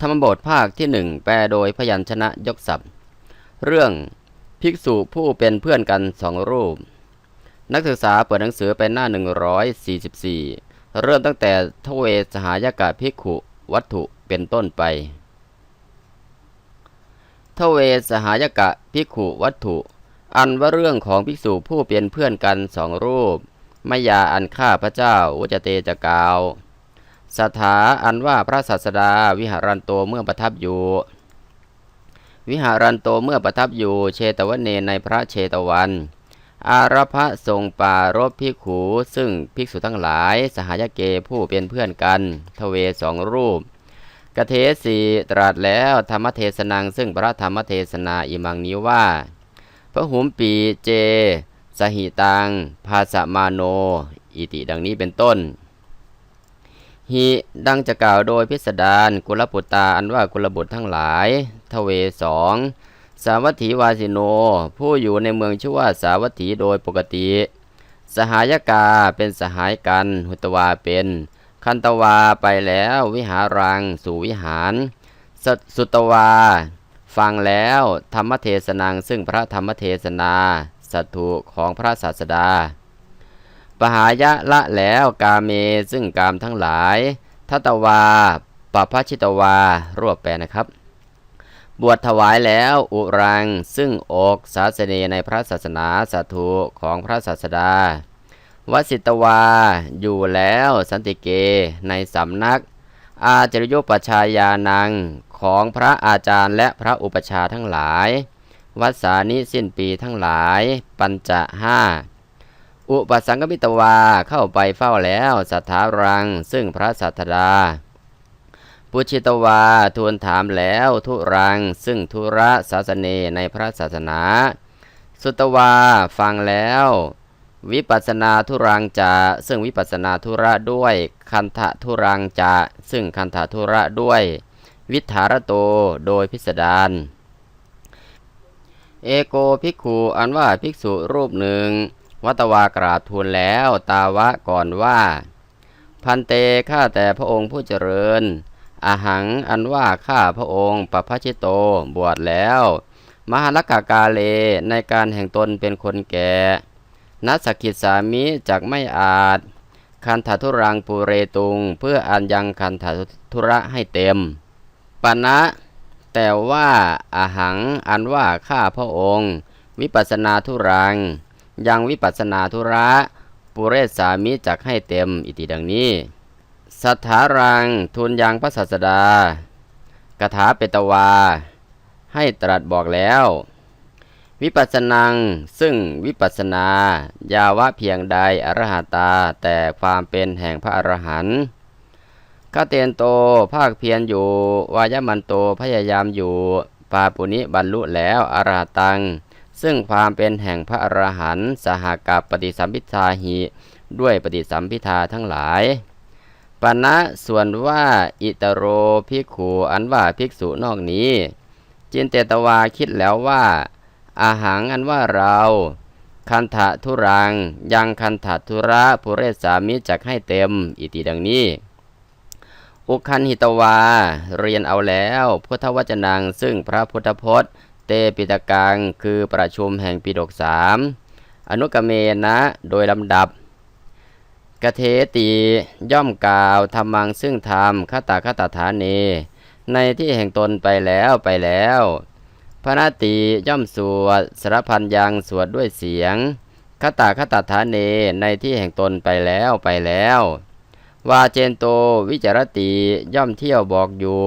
ธรรมบทภาคที่หนึ่งแปลโดยพยัญชนะยกศัพท์ เรื่องภิกษุผู้เป็นเพื่อนกันสองรูป นักศึกษาเปิดหนังสือไปหน้า 144 เริ่มตั้งแต่ทเวสหายกะภิกขุวัตถุเป็นต้นไปทเวสหายกะภิกขุวัตถุ อันว่าเรื่องของภิกษุผู้เป็นเพื่อนกันสองรูป ไมยาอันฆ่าพระเจ้าอุจเตจะกาว สถาอันว่าพระศาสดาวิหารันโตเมื่อประทับอยู่ วิหารันโตเมื่อประทับอยู่เชตวเนในพระเชตวัน อารพะทรงปารบพิกขูซึ่งภิกษุทั้งหลาย สหายเกผู้เป็นเพื่อนกัน ทเวสองรูปกเทสีตรัสแล้วธรรมเทศนังซึ่งพระธรรมเทศนาอิมังนี้ว่า พระหุมปีเจ สหิตัง ภาสมาโน อิติดังนี้เป็นต้น หิดังจะกล่าวโดยพิสดารกุลปุตตาอันว่ากุลบุตรทั้งหลาย ทเวสองสาวัตถีวาสิโน ผู้อยู่ในเมืองชื่อว่าสาวัตถีโดยปกติ สหายกาเป็นสหายกัน หุตวาเป็น คันตวาไปแล้ววิหารัง สู่วิหารสสุตวา ฟังแล้วธรรมเทศนังซึ่งพระธรรมเทศนา สัตถุของพระศาสดา ปหายะละแล้วกาเมซึ่งกามทั้งหลายทัตวาปภชิตวารวบแปลนะครับ บวชถวายแล้วอุรัง ซึ่งอกศาสเนในพระศาสนาสัตุของพระศาสดาวสิตวา อยู่แล้วสันติเกในสำนัก อาจริยุปชายานังของพระอาจารย์และพระอุปชาทั้งหลาย วัสานิสิ้นปีทั้งหลาย ปัญจะห้า อุปสังกมิตวาเข้าไปเฝ้าแล้วสัทธารัง ซึ่งพระสัทดา ปุชิตวาทูลถามแล้วทุรัง ซึ่งทุระศาสเนในพระศาสนา สุตวาฟังแล้ว วิปัสนาทุรังจะซึ่งวิปัสนาทุระด้วย คันธะทุรังจะซึ่งคันธะทุระด้วย วิถารโตโดยพิสดารเอโกภิกขุอันว่าภิกษุรูปหนึ่ง วัตวากราบทูลแล้วตาวะก่อนว่า พันเตข้าแต่พระองค์ผู้เจริญอาหังอันว่าข้าพระองค์ปพชิโตบวชแล้ว มหาลกากาเลในการแห่งตนเป็นคนแก่นัสกิจสามิจักไม่อาจ คันถทุรังปูเรตุง เพื่ออันยังคันถทุระให้เต็มปณะแต่ว่าอาหังอันว่าข้าพระองค์ วิปัสนาทุรัง ยังวิปัสนาธุระปุเรศสามิจักให้เต็มอิติดังนี้สัทธารังทุนยังพระศาสดากถาเปตวา ให้ตรัสบอกแล้ว วิปัสนังซึ่งวิปัสนา ยาวะเพียงใดอรหัตาแต่ความเป็นแห่งพระอรหันต์กเตนโตภาคเพียรอยู่ วายมันโตพยายามอยู่ ปาปุนิบรรลุแล้วอรหัตัง ซึ่งความเป็นแห่งพระอรหันต์สหกับปฏิสัมพิทาหิด้วยปฏิสัมพิทาทั้งหลายปณะส่วนว่าอิตโรภิกขุอันว่าภิกษุนอกนี้ จินเตตวาคิดแล้วว่า อาหารอันว่าเรา คันธะทุรัง ยังคันธะทุระปุเรศสามิจักให้เต็ม อิติดังนี้ อุคันหิตวา เรียนเอาแล้วพุทธวจนังซึ่งพระพุทธพจน์ เตปิตกัง คือประชุมแห่งปีดกสามอนุกเมนะ โดยลำดับกเทตีย่อมกล่าวธรรมังซึ่งธรรมคตาคตาฐานเน ในที่แห่งตนไปแล้วไปแล้วพระนาตีย่อมสวดสารพันยังสวดด้วยเสียงคตาคตาฐานเนในที่แห่งตนไปแล้วไปแล้ว วาเจนโตวิจารตีย่อมเที่ยวบอกอยู่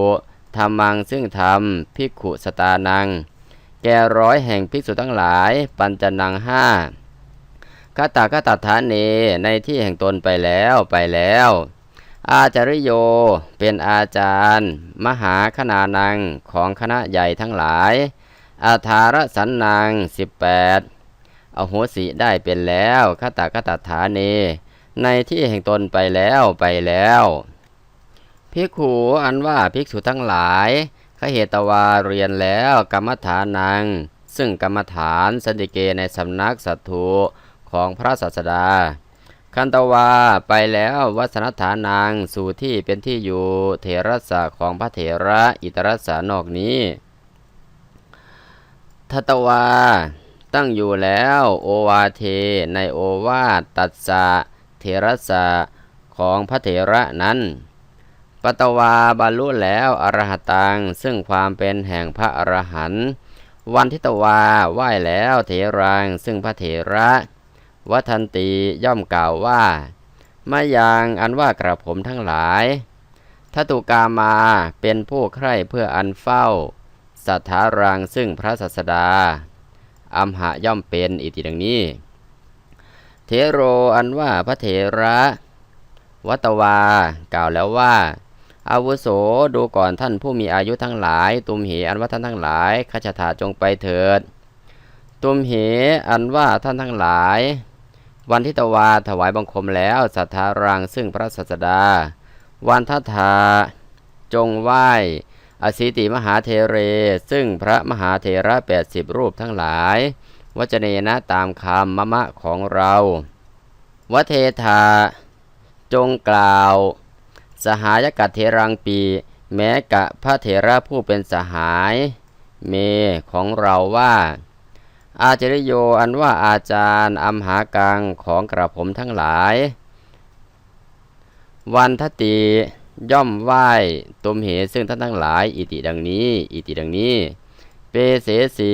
ธรรมังซึ่งธรรมพิกขุสตานัง แก่ร้อยแห่งภิกษุทั้งหลาย ปัญจนังห้าคาตากตัฐานเนในที่แห่งตนไปแล้วไปแล้ว อาจาริโยเป็นอาจารย์ มหาคณานังของคณะใหญ่ทั้งหลาย อาธารสันนางสิบแปดอโหสิได้เป็นแล้วคาตากตัฐานเนในที่แห่งตนไปแล้วไปแล้วภิกขุอันว่าภิกษุทั้งหลาย ขเหตวาเรียนแล้วกรรมฐานัง ซึ่งกรรมฐานสันติเกในสำนักสัตถุของพระศาสดาขคันตวาไปแล้ววัสนฐานนางสู่ที่เป็นที่อยู่เถรสะของพระเถระอิตรสานอกนี้ทัตวาตั้งอยู่แล้วโอวาเทในโอวาตตัสสะเถรสะของพระเถระนั้น ปตวาบรรลุแล้วอรหัตัง ซึ่งความเป็นแห่งพระอรหันต์วันทิตวาไหว้แล้วเถรัง ซึ่งพระเถระวัทันติย่อมกล่าวว่ามายังอันว่ากระผมทั้งหลายทัตุกามาเป็นผู้ใคร่เพื่ออันเฝ้า สัทธารังซึ่งพระสัสดา อัมหะย่อมเป็นอิติดังนี้ เทโรอันว่าพระเถระ วัตวากล่าวแล้วว่า อาวุโสดูก่อนท่านผู้มีอายุทั้งหลาย ตุมเหอันว่าท่านทั้งหลายขจถาจงไปเถิด ตุมเหอันว่าท่านทั้งหลาย วันทิตวาถวายบังคมแล้วสัทธารังซึ่งพระสัสดา วันทัธาจงไหว้อสิติมหาเทเร ซึ่งพระมหาเทระแปดสิบรูปทั้งหลาย วจเนนะตามคำมะมะของเรา วเทธาจงกล่าว สหายกัตเทรังปี แม้กะพระเถระผู้เป็นสหาย เมของเราว่า อาจริโยอันว่าอาจารย์อัมหากังของกระผมทั้งหลาย วันทติย่อมไหว้ตุมเหซึ่งท่านทั้งหลาย อิติดังนี้ อิติดังนี้ เปเสสี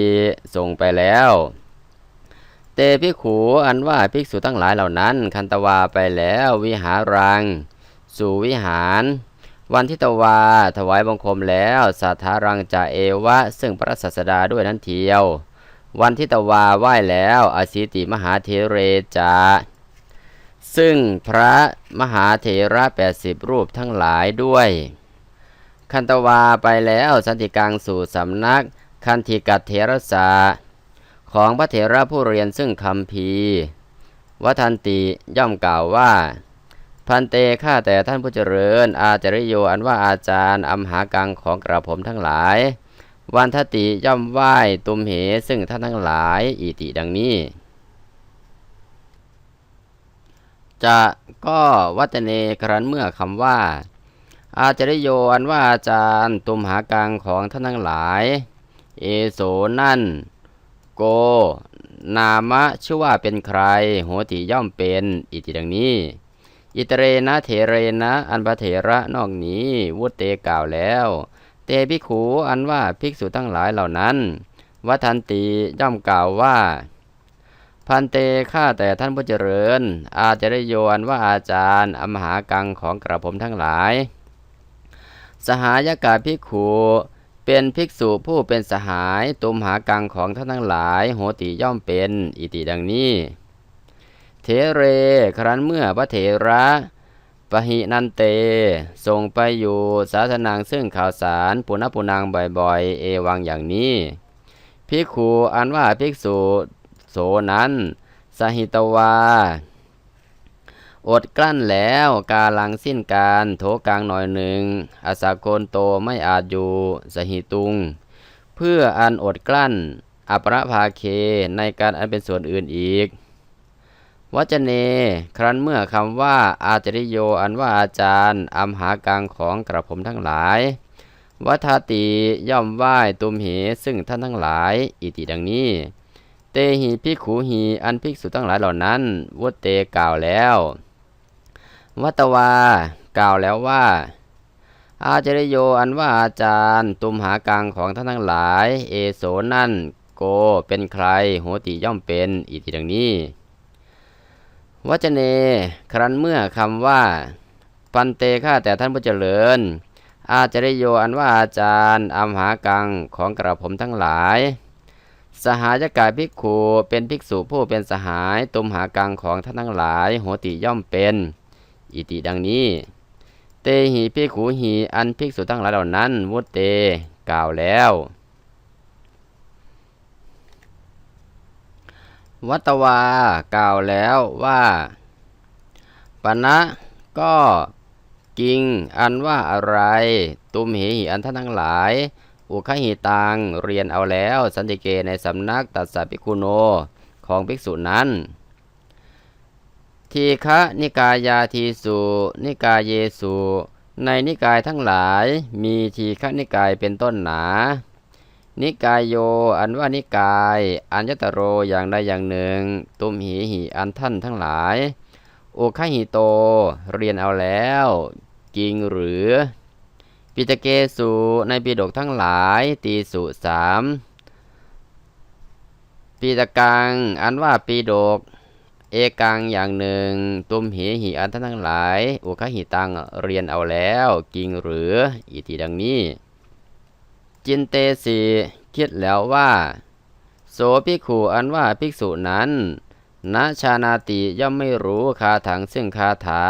ส่งไปแล้ว เตพิขูอันว่าภิกษุทั้งหลายเหล่านั้น คันตวาไปแล้ววิหารัง สู่วิหาร วันทิตวา ถวายบังคมแล้วสัทธารังจะเอวะ ซึ่งพระศาสดาด้วยนั้นเทียว วันทิตวาไหว้แล้วอสิติมหาเทเรจาซึ่งพระมหาเถระแปดสิบรูปทั้งหลายด้วย คันตวาไปแล้วสันติกังสู่สำนัก คันธิกัตเถรสาของพระเถระผู้เรียนซึ่งคำพีวัทันติย่อมกล่าวว่า พันเตข้าแต่ท่านผู้เจริญ อาจริโยอันว่าอาจารย์อัมหากังของกระผมทั้งหลาย วันทติย่อมไหว้ตุมเหซึ่งท่านทั้งหลายอิติดังนี้ จะก็วัตเนครันเมื่อคำว่า อาจริโยอันว่าอาจารย์ตุมหากังของท่านทั้งหลาย เอโสนั่น โก นามะชื่อว่าเป็นใครโหติย่อมเป็นอิติดังนี้ อิตเรนะเถเรนะอันพระเถระนอกนี้วุตเตกล่าวแล้ว เตภิกขูอันว่าภิกษุทั้งหลายเหล่านั้นวัทันติย่อมกล่าวว่า พันเตข้าแต่ท่านผู้เจริญ อาจริโยนว่าอาจารย์อมหากังของกระผมทั้งหลาย สหายกาภิกขุเป็นภิกษุผู้เป็นสหายตุมหากังของท่านทั้งหลาย โหติย่อมเป็น อิติดังนี้ เทเร ครั้นเมื่อพระเถระปหินันเตทรงไปอยู่สาธนางซึ่งข่าวสารปุณปุนางบ่อยๆ เอวังอย่างนี้ภิกขุอันว่าภิกษุโสนั้น สหิตวา อดกลั้นแล้วกาลังสิ้นการโถกลางหน่อยหนึ่งอาสาโกนโตไม่อาจอยู่สหิตุง เพื่ออันอดกลั้น อปรภาเคในการอันเป็นส่วนอื่นอีก วัจเน ครั้นเมื่อคำว่าอาจริโยอันว่าอาจารย์อัมหากังของกระผมทั้งหลาย วัฏติย่อมไหว้ตุมเหซึ่งท่านทั้งหลาย อิติดังนี้ เตหีภิกขูหีอันภิกษุทั้งหลายเหล่านั้นวุตเตกล่าวแล้ววัตวากล่าวแล้วว่า อาจริโยอันว่าอาจารย์ ตุมหากังของท่านทั้งหลาย เอโสนั่นโกเป็นใครโหติย่อมเป็นอิติดังนี้ วัจเน ครั้นเมื่อคำว่า ปันเตข้าแต่ท่านผู้เจริญ อาจริโยอันว่าอาจารย์อัมหากังของกระผมทั้งหลาย สหายกายภิกขุเป็นภิกษุผู้เป็นสหายตุมหากังของท่านทั้งหลาย โหติย่อมเป็น อิติดังนี้ เตหีภิกขุหีอันภิกษุทั้งหลายเหล่านั้นวุตเต กล่าวแล้ว วัตวากล่าวแล้วว่าปณะก็กิงอันว่าอะไร ตุมเหหิอันท่านทั้งหลาย อุคหิตังเรียนเอาแล้ว สันติเกในสำนักตัสสะภิกขุโนของภิกษุนั้นทีฆะนิกายาทีสุนิกายเยสุในนิกายทั้งหลายมีทีฆะนิกายเป็นต้นหนา นิกายโย อันว่านิกาย อัญญตโรอย่างใดอย่างหนึ่ง ตุมหีหิอันท่านทั้งหลายโอคหิโต เรียนเอาแล้ว จริงหรือ ปิตเกสุในปีดกทั้งหลายตีสุสามปีตะกัง อันว่าปีดก เอกังอย่างหนึ่ง ตุมเหหิอันท่านทั้งหลายโอคหิตังเรียนเอาแล้วจริงหรือ อีทีดังนี้ จินเตสีคิดแล้วว่า โสภิกขุอันว่าภิกษุนั้นณชานาติย่อมไม่รู้คาถังซึ่งคาถา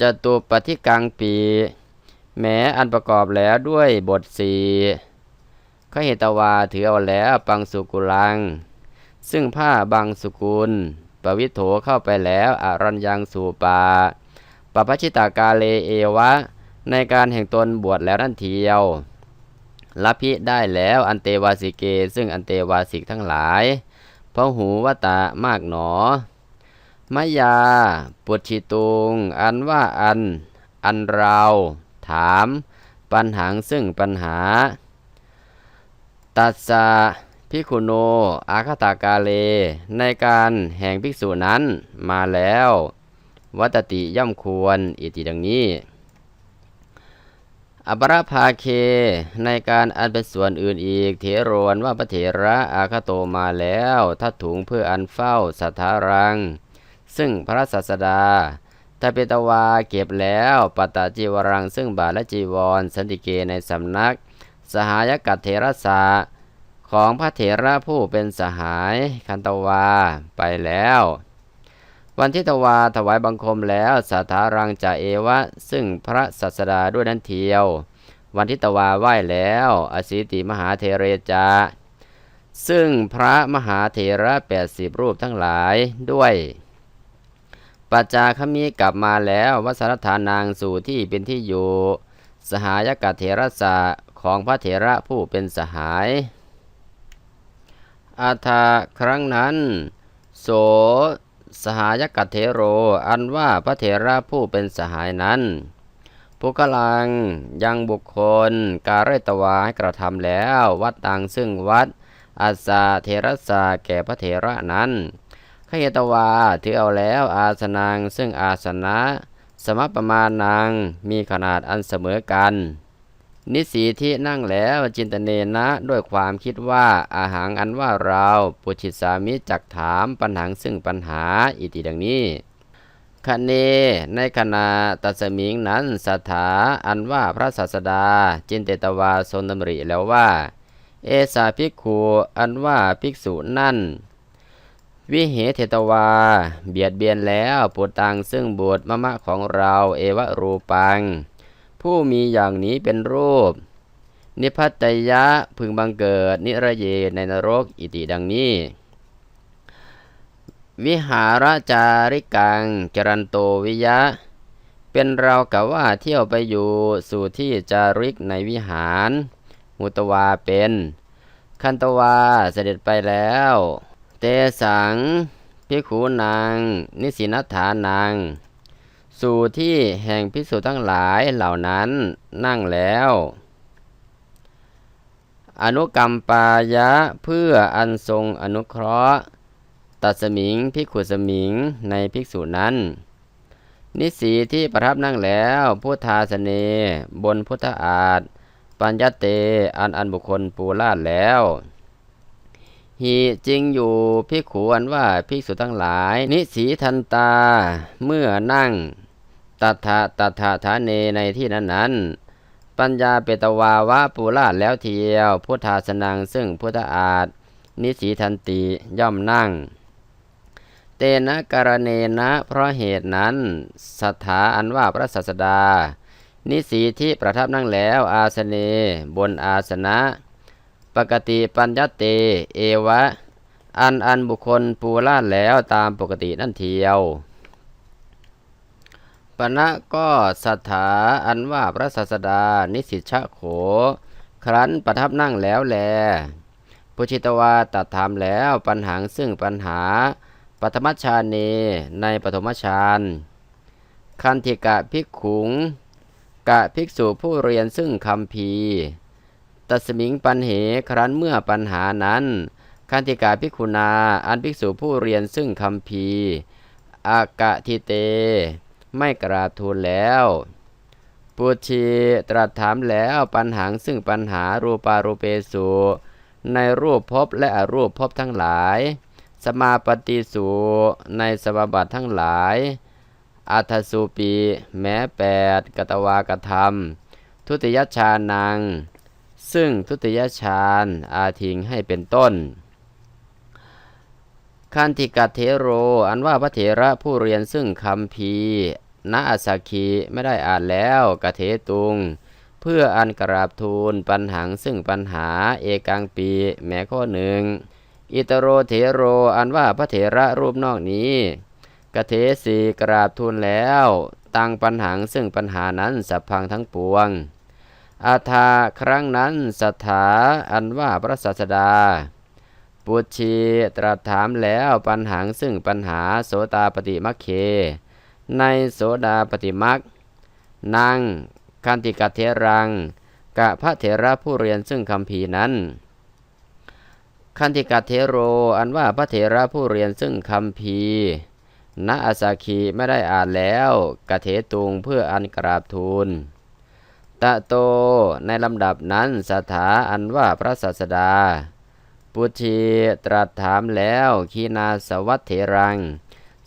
จตุปฏิกังปี แม้อันประกอบแล้วด้วยบทสีขเหตวาถือเอาแล้วปังสุกุลัง ซึ่งผ้าบางสุกุล ปวิโถเข้าไปแล้วอารัญยังสู่ปาปปชิตากาเลเอวะ ในการแห่งตนบวชแล้วนั่นเทียว ละพิได้แล้วอันเตวาสิเก ซึ่งอันเตวาสิกทั้งหลายพหูวตามากหนอมยาปุชิตุง อันว่าอัน อันเรา ถาม ปัญหาซึ่งปัญหา ตัสสะพิคุโน อาคตากาเล ในการแห่งภิกษุนั้นมาแล้ว วัตติย่อมควร อิติดังนี้ อปรภาเค ในการอันเป็นส่วนอื่นอีก เถโรนว่าพระเถระอาคโตมาแล้วทัดถุงเพื่ออันเฝ้าสัทธารัง ซึ่งพระศาสดาตาเปตวาเก็บแล้วปตจีวรัง ซึ่งบาทและจีวร สันติเกในสำนัก สหายกัตเถระสาของพระเถระผู้เป็นสหายคันตวาไปแล้ว วันที่ตวาถวายบังคมแล้วสัทธารังจะเอวะ ซึ่งพระศาสดาด้วยนั้นเทียว วันที่ตวาไหว้แล้ว อสิติมหาเทเรจา ซึ่งพระมหาเถระแปดสิบรูปทั้งหลายด้วย ปัจจาคมีกลับมาแล้ววัสรฐานางสู่ที่เป็นที่อยู่ สหายกัตเถระสะของพระเถระผู้เป็นสหาย อาทาครั้งนั้น โส สหายกัตเทโร อันว่าพระเถระผู้เป็นสหายนั้นผู้กลังยังบุคคลการเรตวาให้กระทำแล้ว วัดตังซึ่งวัดอาสาเทรสาแก่พระเถระนั้นขยตวาถือเอาแล้วอาสนังซึ่งอาสนะ สมประมาณนางมีขนาดอันเสมอกัน นิสีที่นั่งแล้วจินตเนนะด้วยความคิดว่าอาหารอันว่าเราปุชิสามิจักถามปัญหาซึ่งปัญหาอิติดังนี้คเนในขณะตัสมิงนั้นสถาอันว่าพระศาสดา จินเตตวาทรงดำริแล้วว่า เอสาภิกขุอันว่าภิกษุนั่น วิเหเทตวา เบียดเบียนแล้วปุตตังซึ่งบุตรมะมะของเราเอวะรูปัง ผู้มีอย่างนี้เป็นรูป นิพัตยะพึงบังเกิด นิระเยในนรกอิติดังนี้ วิหารจาริกังจรันโตวิยะ เป็นเรากับว่าเที่ยวไปอยู่สู่ที่จาริกในวิหาร มุตวาเป็น คันตวาเสด็จไปแล้ว เตสังพิขูนาง นิสินัฐานาง สู่ที่แห่งพิสูจทั้งหลายเหล่านั้นนั่งแล้ว อนุกรรมปายะเพื่ออันทรงอนุเคราะห์ ตัดสมิงพิขุสมิงในภิกษุนั้น นิสีที่ประทับนั่งแล้วพุทธาสเนบนพุทธอาฏปัญญเตอันอันบุคคลปูลาดแล้วหีจริงอยู่พิขูอันว่าภิกษุทั้งหลาย นิสีทันตาเมื่อนั่ง ตัทะตัทะฐานเนในที่นั้นนั้น ปัญญาเปตวาวะปูราแล้วเทียว พุทธาสนังซึ่งพุทธอาฏนิสีทันติย่อมนั่ง เตนะการเนนะ เพราะเหตุนั้นสัทธาอันว่าพระสัสดา นิสีที่ประทับนั่งแล้วอาสเนบนอาสนะ ปกติปัญญเต เอวะ อันอันบุคคลปูลาดแล้วตามปกตินั่นเทียว ปณะก็สัทธาอันว่าพระศาสดานิสิชะโข ครั้นประทับนั่งแล้วแลปุชิตวาตัดถามแล้วปัญหาซึ่งปัญหาปฐมฌานเนในปฐมฌานคันธิกะภิกขุง กะภิกษุผู้เรียนซึ่งคำพีตัสมิงปัญเหครั้นเมื่อปัญหานั้น คันธิกาภิกขุนา อันภิกษุผู้เรียนซึ่งคำพีอากะทิเต ไม่กราบทูลแล้วปุชีตรัสถามแล้วปัญหาซึ่งปัญหารูปารูเปสุในรูปภพและอรูปภพทั้งหลาย สมาปฏิสูในสมบัติทั้งหลายอัทสุปีแม้แปดกตวากธรรม ทุติยชานัง ซึ่งทุติยฌานอาทิงให้เป็นต้น คันติกัตเทโร อันว่าพระเถระผู้เรียนซึ่งคำพีณอาสาคีไม่ได้อ่านแล้วกะเทตุง เพื่ออันกราบทูลปัญหังซึ่งปัญหาเอกังปีแม้ข้อหนึ่ง อิตโรเถโร อันว่าพระเถระรูปนอกนี้กะเทสีกราบทูลแล้วตั้งปัญหังซึ่งปัญหานั้นสัพพังทั้งปวง อาทาครั้งนั้นสถาอันว่าพระศาสดา ปุชีตรัสถามแล้วปัญหังซึ่งปัญหาโสตาปฏิมัคเค ในโสดาปฏิมักนางคันติกะเทรัง กะพระเถระผู้เรียนซึ่งคำพีนั้น คันติกะเทโร อันว่าพระเถระผู้เรียนซึ่งคำพีณอาสาคีไม่ได้อ่านแล้วกะเถตุงเพื่ออันกราบทูลตะโตในลำดับนั้นสถาอันว่าพระศาสดา ปุชีตรัสถามแล้วขีนาสวัตเถรัง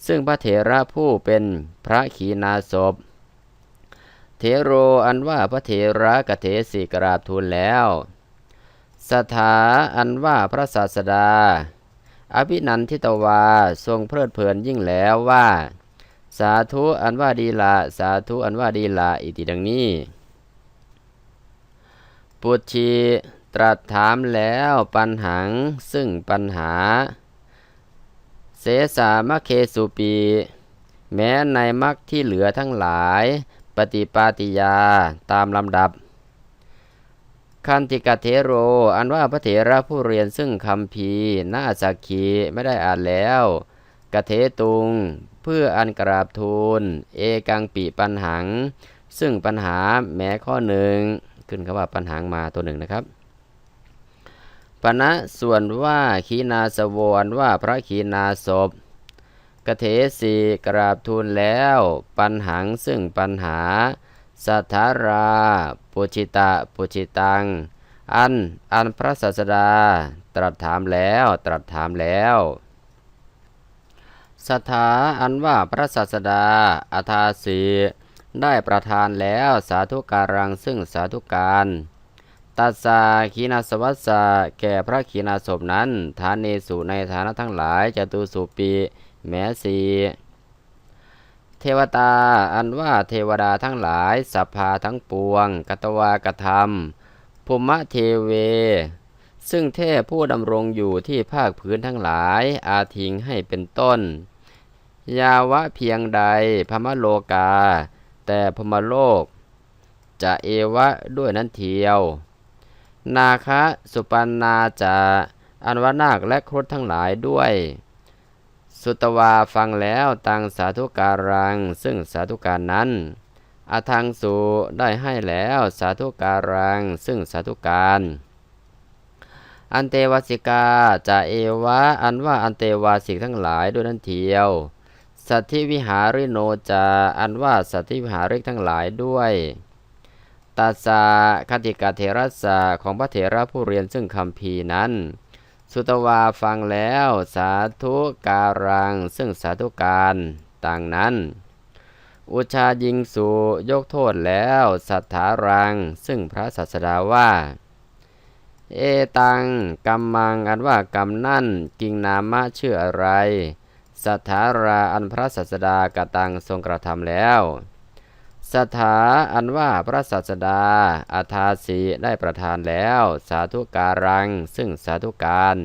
ซึ่งพระเถระผู้เป็นพระขีนาศพ เทโรอันว่าพระเถระกะเถสิกราบทูลแล้ว สถาอันว่าพระศาสดา อภินันทิตวาทรงเพลิดเพลินยิ่งแล้วว่า สาธุอันว่าดีละสาธุอันว่าดีละอิติดังนี้ ปุชี ตรัสถามแล้วปัญหังซึ่งปัญหา เสสามะเคสุปี แม้ในมักที่เหลือทั้งหลาย ปฏิปาติยาตามลำดับ คันติกะเทโร อันว่าพระเถระผู้เรียนซึ่งคำพีนาสักขีไม่ได้อ่านแล้วกะเทตุง เพื่ออันกราบทูล เอกังปีปัญหัง ซึ่งปัญหาแม้ข้อหนึ่งขึ้นคำว่าปัญหามาตัวหนึ่งนะครับ ปณะส่วนว่าขีนาสวรว่าพระขีนาศพกเทสีกราบทูลแล้ว ปัญหังซึ่งปัญหา สัทธารา ปุจิตะปุจิตัง อัน อันพระศาสดา ตรัสถามแล้วตรัสถามแล้วสถาอันว่าพระศาสดาอาทาสีได้ประทานแล้วสาธุการังซึ่งสาธุการ ตัสสาขีนาสวัสสะแก่พระขีนาศพนั้นฐานเนสุในฐานะทั้งหลายจตุสุปีแมสีเทวตาอันว่าเทวดาทั้งหลายสัพพาทั้งปวง กตวากธรรมภูมะเทเว ซึ่งเทพผู้ดำรงอยู่ที่ภาคพื้นทั้งหลาย อาทิงให้เป็นต้น ยาวะเพียงใดพมโลกา แต่พมโลก จะเอวะด้วยนั้นเทียว นาคะสุปันนาจะอันวนาคและครุฑทั้งหลายด้วย สุตวาฟังแล้วตังสาธุการัง ซึ่งสาธุการนั้นอาทางสูได้ให้แล้วสาธุการัง ซึ่งสาธุการ อันเตวสิกาจะเอวะอันว่าอันเตวาสิกทั้งหลายด้วยนั้นเทียว สัตธิวิหาริโนจาอันว่าสัตธิวิหาริกทั้งหลายด้วย ตาสาคติกาเทรัสาของพระเถระผู้เรียนซึ่งคำพีนั้น สุตวาฟังแล้วสาธุการังซึ่งสาธุการต่างนั้น อุชายิงสูยกโทษแล้วสัทธารังซึ่งพระสัสดาว่า เอตังกัมมังอันว่ากรรมนั่นกิงนามะชื่ออะไรสัทธาราอันพระสัสดากตังทรงกระทำแล้ว สถาอันว่าพระศาสดาอาทาสีได้ประทานแล้ว สาธุการัง ซึ่งสาธุการ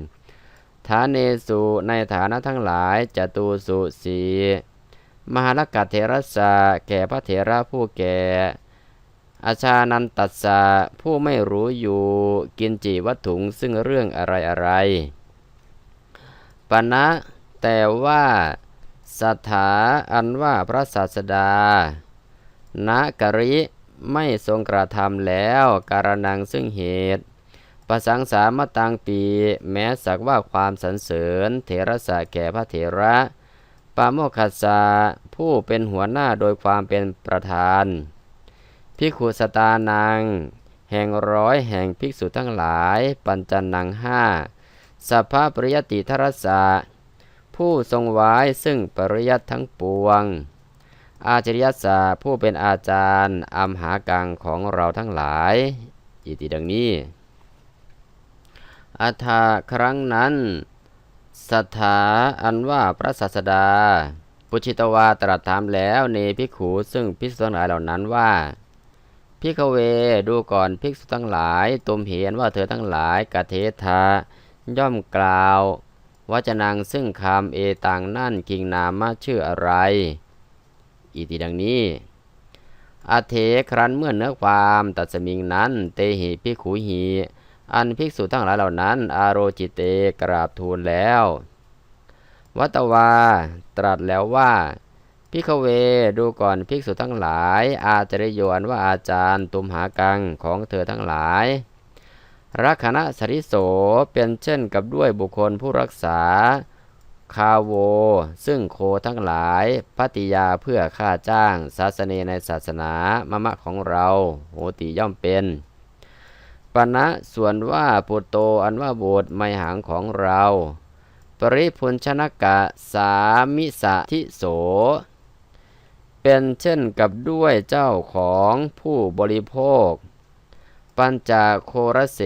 ฐานเนสุในฐานะทั้งหลายจตูสุสีมหาลกัตเทระสะแก่พระเถระผู้แก่อาชานันตัสสะผู้ไม่รู้อยู่กินจีวัตถุงซึ่งเรื่องอะไรอะไรปณะเทแต่ว่าสถาอันว่าพระศาสดา ณกริไม่ทรงกระทำแล้วการนังซึ่งเหตุประสังสามตังปี แม้สักว่าความสรรเสริญ เถระสะแก่พระเถระปาโมคัสสะผู้เป็นหัวหน้าโดยความเป็นประธานพิกขุสตานัง แห่งร้อยแห่งภิกษุทั้งหลาย ปัญจนังห้าสัพพะปริยติทรสะผู้ทรงไว้ซึ่งปริยัติทั้งปวง อาจริยศาสตร์ผู้เป็นอาจารย์อัมหากังของเราทั้งหลายอิติดังนี้ อัฏฐาครั้งนั้นสัทธาอันว่าพระศาสดา ปุชิตวาตรัสถามแล้วเนพิขูซึ่งภิกษุทั้งหลายเหล่านั้นว่าพิกเวดูก่อนภิกษุทั้งหลายตุมเห็นว่าเธอทั้งหลายกเทธาย่อมกล่าววจนังซึ่งคำเอตังนั่นกิงนามะชื่ออะไร อีติดังนี้อาเทครันเมื่อเนื้อความตัดสมิงนั้น เตหิพิขูหีอันภิกษุทั้งหลายเหล่านั้น อาโรจิเตกราบทูลแล้ว วัตวา ตรัสแล้วว่าพิกเวดูก่อนภิกษุทั้งหลาย อาจริยนว่าอาจารย์ตุมหากังของเธอทั้งหลายรักขณะสริโสเป็นเช่นกับด้วยบุคคลผู้รักษา คาโว ซึ่งโคทั้งหลายพัติยาเพื่อค่าจ้าง ศาสเนในศาสนามะมะของเรา โหติย่อมเป็นปณะส่วนว่าปุตโตอันว่าโบสไมหางของเรา ปริพุนชนกะสามิสะทิโส เป็นเช่นกับด้วยเจ้าของผู้บริโภค ปัญจโครเส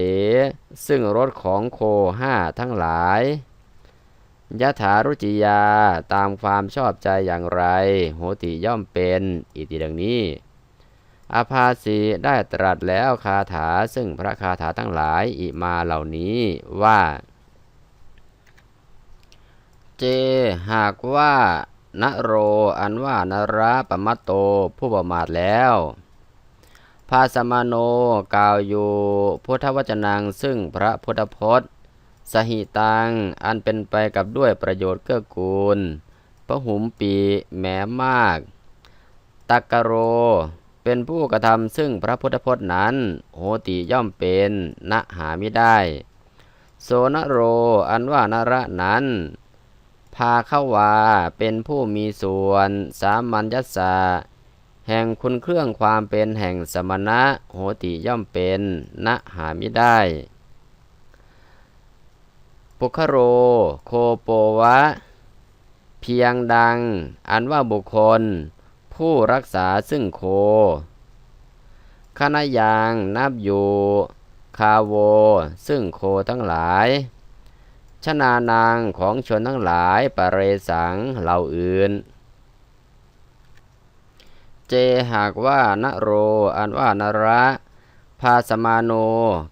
ซึ่งรถของโคห้าทั้งหลาย ยะถารุจิยาตามความชอบใจอย่างไร โหติย่อมเป็นอิติดังนี้ อาภาสีได้ตรัสแล้วคาถาซึ่งพระคาถาทั้งหลายอิมาเหล่านี้ว่า เจหากว่านโรอันว่านราปมัตโตผู้ประมาทแล้วภาสมาโนกาวอยู่พุทธวจนังซึ่งพระพุทธพจน์ สหิตัง อันเป็นไปกับด้วยประโยชน์เกื้อกูลพระหุมปีแม้มากตักกโร เป็นผู้กระทำซึ่งพระพุทธพจน์นั้น โหติย่อมเป็นณหาไม่ได้ โสนโร อันว่านระนั้น พาเข้าวาเป็นผู้มีส่วนสามัญญสาแห่งคุณเครื่องความเป็นแห่งสมณะ โหติย่อมเป็นณหาไม่ได้ ปุคโร โคโปวะ เพียงดัง อันว่าบุคคล ผู้รักษาซึ่งโคขณะยางนับอยู่ คาโว ซึ่งโคทั้งหลายชนานางของชนทั้งหลายปเรสังเหล่าอื่น เจหากว่านโรอันว่านระ พาสมาโน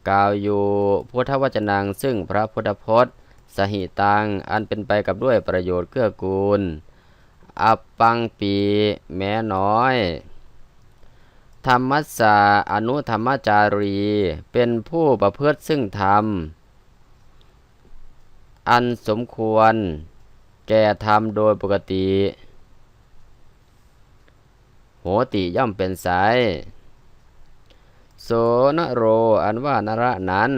กาวอยู่ พุทธวจนังซึ่งพระพุทธพจน์ สหิตัง อันเป็นไปกับด้วยประโยชน์เกื้อกูล อัปปังปี แม้น้อย ธรรมัสสาอนุธรรมจารี เป็นผู้ประพฤติซึ่งธรรม อันสมควร แก่ธรรมโดยปกติ โหติย่อมเป็นสาย โสนโรอันว่านระนั้น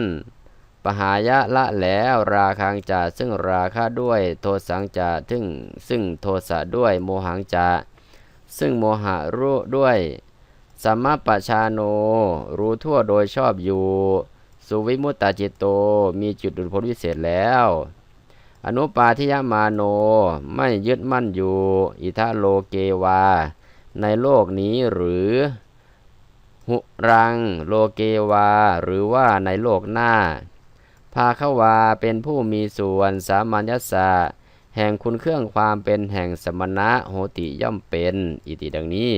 ปหายะละแล้วราคังจะซึ่งราคาด้วยโทสังจะถึงซึ่งโทสะด้วยโมหังจะซึ่งโมหะรู้ด้วยสัมมาปชาโน รู้ทั่วโดยชอบอยู่ สุวิมุตตาจิตโตมีจุดดุลพ้นวิเศษแล้ว อนุปาทิยมาโนไม่ยึดมั่นอยู่ อิทะโลเกวา ในโลกนี้หรือ หุรัง โลเกวา หรือว่าในโลกหน้า ภาควาเป็นผู้มีส่วนสามัญญสะแห่งคุณเครื่องความเป็นแห่งสมณะโหติย่อมเป็น อิติดังนี้